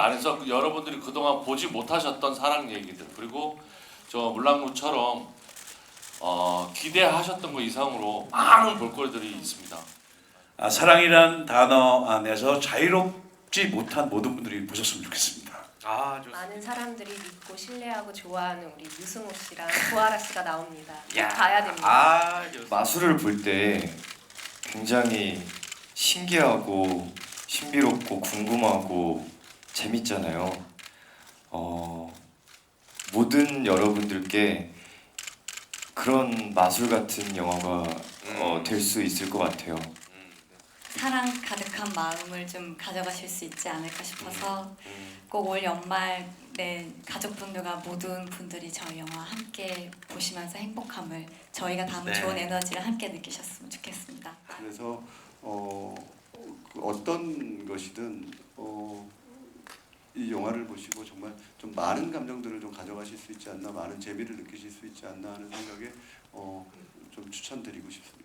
그 안에서 그 여러분들이 그동안 보지 못하셨던 사랑 얘기들 그리고 저 물랑루처럼 어, 기대하셨던 것 이상으로 많은 볼거리들이 있습니다. 아, 사랑이란 단어 안에서 자유롭지 못한 모든 분들이 보셨으면 좋겠습니다. 아 좋습니다. 많은 사람들이 믿고 신뢰하고 좋아하는 우리 유승호 씨랑 조아라 씨가 나옵니다. 꼭 야, 봐야 됩니다. 아 좋습니다. 마술을 볼 때 굉장히 신기하고 신비롭고 궁금하고 재밌잖아요. 어, 모든 여러분들께 그런 마술 같은 영화가 어, 될 수 있을 것 같아요. 사랑 가득한 마음을 좀 가져가실 수 있지 않을까 싶어서 음. 꼭올 연말 네 가족분들과 모든 분들이 저희 영화 함께 보시면서 행복함을 저희가 담은 네. 좋은 에너지를 함께 느끼셨으면 좋겠습니다. 그래서 어, 그 어떤 것이든 어, 이 영화를 보시고 정말 좀 많은 감정들을 좀 가져가실 수 있지 않나 많은 재미를 느끼실 수 있지 않나 하는 생각에 어, 좀 추천드리고 싶습니다. 네.